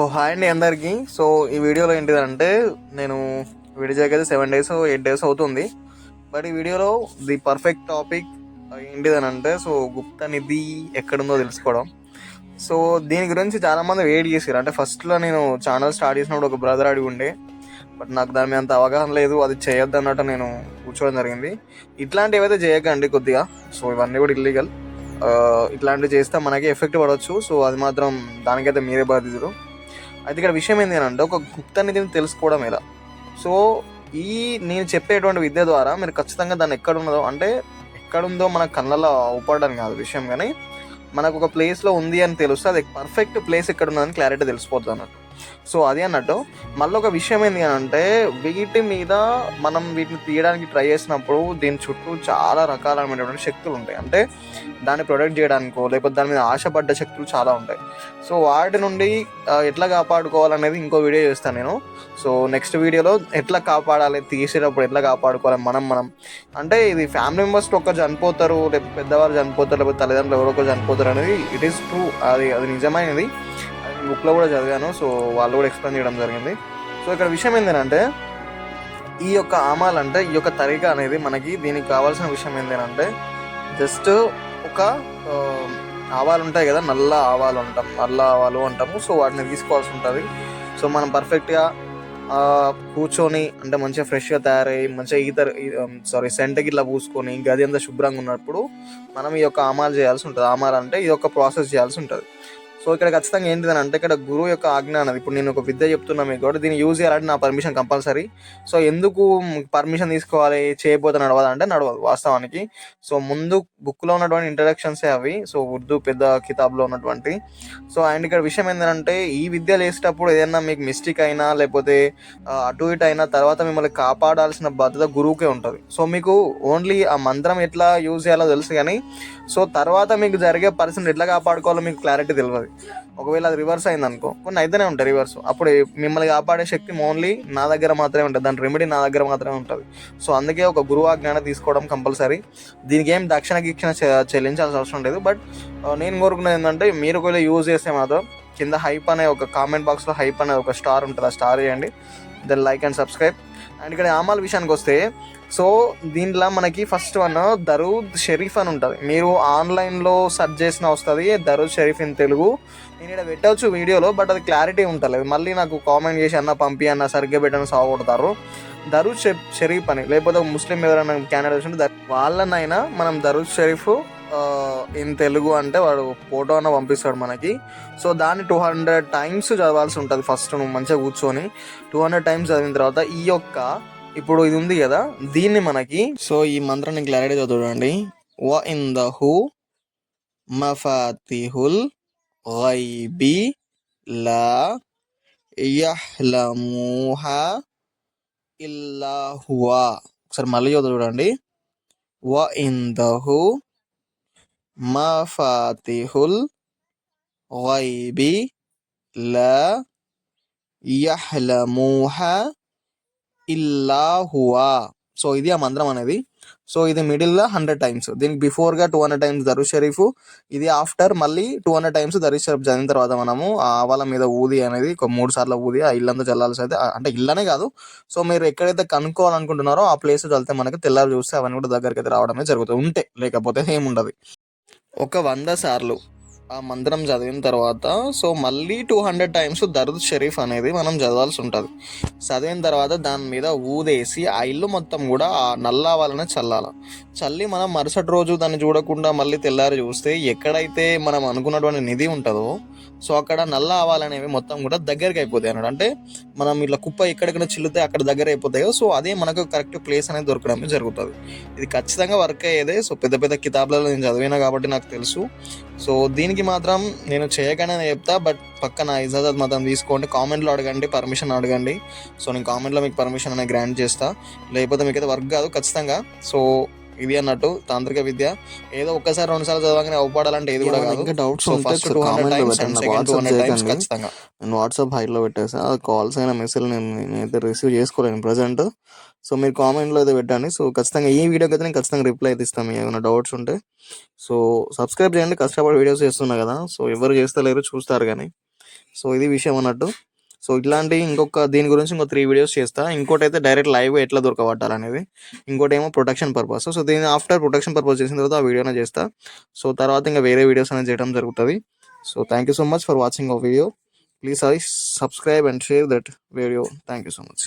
ఓ hi అండి అందరికీ. So ఈ వీడియోలో ఏంటిదంటే నేను వీడియో చేయకైతే సెవెన్ డేస్ ఎయిట్ డేస్ అవుతుంది. బట్ ఈ వీడియోలో ది పర్ఫెక్ట్ టాపిక్ ఏంటిదని అంటే సో గుప్త నిధి ఎక్కడుందో తెలుసుకోవడం. సో దీని గురించి చాలామంది వెయిట్ చేశారు అంటే ఫస్ట్లో నేను ఛానల్ స్టార్ట్ చేసినప్పుడు ఒక బ్రదర్ అడిగి ఉండే. బట్ నాకు దాని మీద అంత అవగాహన లేదు. అది చేయొద్దు అన్నట్టు నేను కూర్చోవడం జరిగింది. ఇట్లాంటివి ఏవైతే చేయకండి కొద్దిగా. సో ఇవన్నీ కూడా ఇల్లీగల్ ఇట్లాంటివి చేస్తే మనకి ఎఫెక్ట్ పడవచ్చు సో అది మాత్రం దానికైతే మీరే బాధితులు అయితే ఇక్కడ విషయం ఏంటి అని అంటే ఒక గుప్త నిధిని తెలుసుకోవడం ఎలా? సో ఈ నేను చెప్పేటువంటి విద్య ద్వారా మీరు ఖచ్చితంగా దాన్ని ఎక్కడ ఉన్నదో అంటే ఎక్కడుందో మన కళ్ళలో అవపడడం కాదు విషయం కానీ మనకు ఒక ప్లేస్లో ఉంది అని తెలుస్తే అది పర్ఫెక్ట్ ప్లేస్ ఎక్కడ ఉన్నదని క్లారిటీ తెలిసిపోతుంది అన్నట్టు. సో అది అన్నట్టు మళ్ళీ ఒక విషయం ఏంటి అని అంటే వీటి మీద మనం వీటిని తీయడానికి ట్రై చేసినప్పుడు దీని చుట్టూ చాలా రకాలైనటువంటి శక్తులు ఉంటాయి. అంటే దాన్ని ప్రొటెక్ట్ చేయడానికో లేకపోతే దాని మీద ఆశపడ్డ శక్తులు చాలా ఉంటాయి. సో వాటి నుండి ఎట్లా కాపాడుకోవాలనేది ఇంకో వీడియో చేస్తాను నేను. సో నెక్స్ట్ వీడియోలో ఎట్లా కాపాడాలి తీసేటప్పుడు ఎట్లా కాపాడుకోవాలి మనం మనం. అంటే ఇది ఫ్యామిలీ మెంబర్స్ ఒక్క చనిపోతారు లేకపోతే పెద్దవాళ్ళు చనిపోతారు లేకపోతే తల్లిదండ్రులు ఎవరో చనిపోతారు అనేది ఇట్ ఈస్ ట్రూ అది అది నిజమైనది. బుక్లో కూడా చదివాను. సో వాళ్ళు కూడా ఎక్స్ప్లెయిన్ చేయడం జరిగింది. సో ఇక్కడ విషయం ఏంటంటే ఈ యొక్క ఆమాలంటే అంటే ఈ యొక్క తరిక అనేది మనకి దీనికి కావాల్సిన విషయం ఏంటంటే జస్ట్ ఒక ఆవాలు ఉంటాయి కదా నల్ల ఆవాలు అంటాం నల్ల ఆవాలు అంటాము. సో వాటిని తీసుకోవాల్సి ఉంటుంది. సో మనం పర్ఫెక్ట్గా కూర్చొని అంటే మంచిగా ఫ్రెష్గా తయారయ్యి మంచిగా ఈతర్ సారీ సెంటకి ఇట్లా పూసుకొని గది అంతా శుభ్రంగా ఉన్నప్పుడు మనం ఈ యొక్క ఆమాలు చేయాల్సి ఉంటుంది. ఆమాలు అంటే ఈ యొక్క ప్రాసెస్ చేయాల్సి ఉంటుంది. సో ఇక్కడ ఖచ్చితంగా ఏంటిదని అంటే ఇక్కడ గురువు యొక్క ఆజ్ఞ అన్నది. ఇప్పుడు నేను ఒక విద్య చెప్తున్నా మీకు. కూడా దీన్ని యూజ్ చేయాలంటే నా పర్మిషన్ కంపల్సరీ సో ఎందుకు పర్మిషన్ తీసుకోవాలి? చేయబోతే నడవాలి అంటే నడవదు వాస్తవానికి. సో ముందు బుక్లో ఉన్నటువంటి ఇంట్రడక్షన్సే అవి. సో ఉర్దూ పెద్ద కితాబ్లో ఉన్నటువంటి. సో అండ్ ఇక్కడ విషయం ఏంటంటే ఈ విద్య లేసేటప్పుడు ఏదైనా మీకు మిస్టేక్ అయినా లేకపోతే అటు ఇటు అయినా తర్వాత మిమ్మల్ని కాపాడాల్సిన బాధ్యత గురువుకే ఉంటుంది. సో మీకు ఓన్లీ ఆ మంత్రం ఎట్లా యూజ్ చేయాలో తెలుసు కానీ సో తర్వాత మీకు జరిగే పరిస్థితిని ఎట్లా కాపాడుకోవాలో మీకు క్లారిటీ తెలియదు. ఒకవేళ అది రివర్స్ అయింది అనుకో కొన్ని అయితేనే ఉంటాయి రివర్స్ అప్పుడు మిమ్మల్ని కాపాడే శక్తి ఓన్లీ నా దగ్గర మాత్రమే ఉంటుంది. దాని రెమెడీ నా దగ్గర మాత్రమే ఉంటుంది. సో అందుకే ఒక గురువు ఆజ్ఞాన తీసుకోవడం కంపల్సరీ దీనికి ఏం దక్షిణ గిక్షణ చెల్లించాల్సిన అవసరం లేదు. బట్ నేను కోరుకునేది ఏంటంటే మీరు ఒకవేళ యూజ్ చేస్తే మాత్రం కింద హైప్ అనే ఒక కామెంట్ బాక్స్లో హైప్ అనే ఒక స్టార్ ఉంటుంది. ఆ స్టార్ చేయండి. Then like and subscribe and ఇక్కడ ఆమాల విషయానికి వస్తే సో దీంట్లో మనకి ఫస్ట్ వన్ దరూద్ షరీఫ్ అని ఉంటుంది. మీరు ఆన్లైన్లో సెర్చ్ చేసిన వస్తుంది దరూద్ షరీఫ్ ఇన్ తెలుగు. నేను ఇక్కడ పెట్టవచ్చు వీడియోలో బట్ అది క్లారిటీ ఉంటలేదు. మళ్ళీ నాకు కామెంట్ చేసి అన్న పంపి అన్న సరిగ్గా పెట్టని సాగొడతారు దరూద్ షరీఫ్ అని లేకపోతే ఒక ముస్లిం ఎవరైనా క్యాండిడేట్స్ ఉంటే వాళ్ళనైనా మనం దరూద్ షరీఫ్ ఇన్ తెలుగు అంటే వాడు ఫోటో అన్న పంపిస్తాడు మనకి. సో దాన్ని టూ హండ్రెడ్ టైమ్స్ చదవాల్సి ఉంటుంది ఫస్ట్ నువ్వు మంచిగా కూర్చొని. టూ హండ్రెడ్ టైమ్స్ చదివిన తర్వాత ఈ యొక్క ఇప్పుడు ఇది ఉంది కదా దీన్ని మనకి సో ఈ మంత్రాన్ని క్లారిటీగా చూడండి వ ఇన్ ద మఫాతిహుల్ గైబి లా యహ్లముహా ఇల్లాహువా. ఒకసారి మళ్ళీ చదువు చూడండి వ ఇన్ ద మఫాతిహుల్ గైబి లా యహ్లముహా ఇల్లా హువా సో ఇది ఆ మంత్రం అనేది. సో ఇది మిడిల్లో హండ్రెడ్ టైమ్స్. దీనికి బిఫోర్గా టూ హండ్రెడ్ టైమ్స్ దరు షరీఫ్. ఇది ఆఫ్టర్ మళ్ళీ టూ హండ్రెడ్ టైమ్స్ దరు షరీఫ్ చదివిన తర్వాత మనము ఆ ఆవాల మీద ఊది అనేది ఒక మూడు సార్లు ఊది ఆ ఇల్లంతా చల్లాల్సి అయితే అంటే ఇల్లనే కాదు. సో మీరు ఎక్కడైతే కనుక్కోవాలనుకుంటున్నారో ఆ ప్లేస్ చల్లితే మనకి తెల్లారి చూస్తే అవన్నీ కూడా దగ్గరికి అయితే రావడమే జరుగుతుంది. ఉంటే లేకపోతే ఏముండదు. ఒక వంద సార్లు. ఆ మంత్రం చదివిన తర్వాత సో మళ్ళీ టూ హండ్రెడ్ టైమ్స్ దర్ద్ షరీఫ్ అనేది మనం చదవాల్సి ఉంటుంది. చదివిన తర్వాత దాని మీద ఊదేసి ఆ ఇల్లు మొత్తం కూడా ఆ నల్ల చల్లాల. చల్లి మనం మరుసటి రోజు దాన్ని చూడకుండా మళ్ళీ తెల్లారి చూస్తే ఎక్కడైతే మనం అనుకున్నటువంటి నిధి ఉంటుందో సో అక్కడ నల్ల ఆవాలనేవి మొత్తం కూడా దగ్గరికి అయిపోతాయి అన్నాడు. అంటే మనం ఇట్లా కుప్ప ఎక్కడికైనా చిల్లుతే అక్కడ దగ్గర అయిపోతాయో సో అదే మనకు కరెక్ట్ ప్లేస్ అనేది దొరకడం జరుగుతుంది. ఇది ఖచ్చితంగా వర్క్ అయ్యేదే. సో పెద్ద పెద్ద కితాబ్లలో నేను చదివినా కాబట్టి నాకు తెలుసు. సో దీనికి మాత్రం నేను చేయగానే చెప్తా బట్ పక్కన ఇజాజత్ మాత్రం తీసుకోండి. కామెంట్లో అడగండి పర్మిషన్ అడగండి. సో నేను కామెంట్లో మీకు పర్మిషన్ అనేది గ్రాంట్ చేస్తా. లేకపోతే మీకు అయితే వర్క్ కాదు ఖచ్చితంగా. సో ఇది అన్నట్టు తాంత్రిక విద్య. ఏదో ఒక్కసారి రెండు సార్లు చదవగానే అవపడాలంటే ఇది కూడా కాదు. ఇంకా డౌట్స్ సో ఉంటే ఫస్ట్ ఒకసారి టూ హండ్రెడ్ కామెంట్లో టైమ్స్ పెట్టండి. అండ్ నాకు second two WhatsApp hundred times చేయకండి. ఖచ్చితంగా. నేను వాట్సాప్ హైలో పెట్టేసా. కాల్స్ అయినా మెసేజ్ నేను నేనైతే రిసీవ్ చేసుకోలేను ప్రజెంట్ సో మీరు కామెంట్లో అయితే పెట్టండి. సో ఖచ్చితంగా ఈ వీడియోకి అయితే నేను ఖచ్చితంగా రిప్లై అయితే ఇస్తాను. ఏమైనా డౌట్స్ ఉంటే. సో సబ్స్క్రైబ్ చేయండి. కష్టపడి వీడియోస్ చేస్తున్నా కదా. సో ఎవరు చేస్తలేరు చూస్తారు కానీ. సో ఇది విషయం అన్నట్టు. సో ఇట్లాంటి ఇంకొక దీని గురించి ఇంకో త్రీ వీడియోస్ చేస్తా. ఇంకోటి అయితే డైరెక్ట్ లైవ్ ఎట్లా దొరకబట్టాలనేది ఇంకోటి ఏమో ప్రొటెక్షన్ పర్పస్ సో దీని ఆఫ్టర్ ప్రొటెక్షన్ పర్పస్ చేసిన తర్వాత ఆ వీడియోనే చేస్తా. సో తర్వాత ఇంకా వేరే వీడియోస్ అనేది చేయడం జరుగుతుంది. So thank you so much for watching our video please I subscribe and share that video thank you so much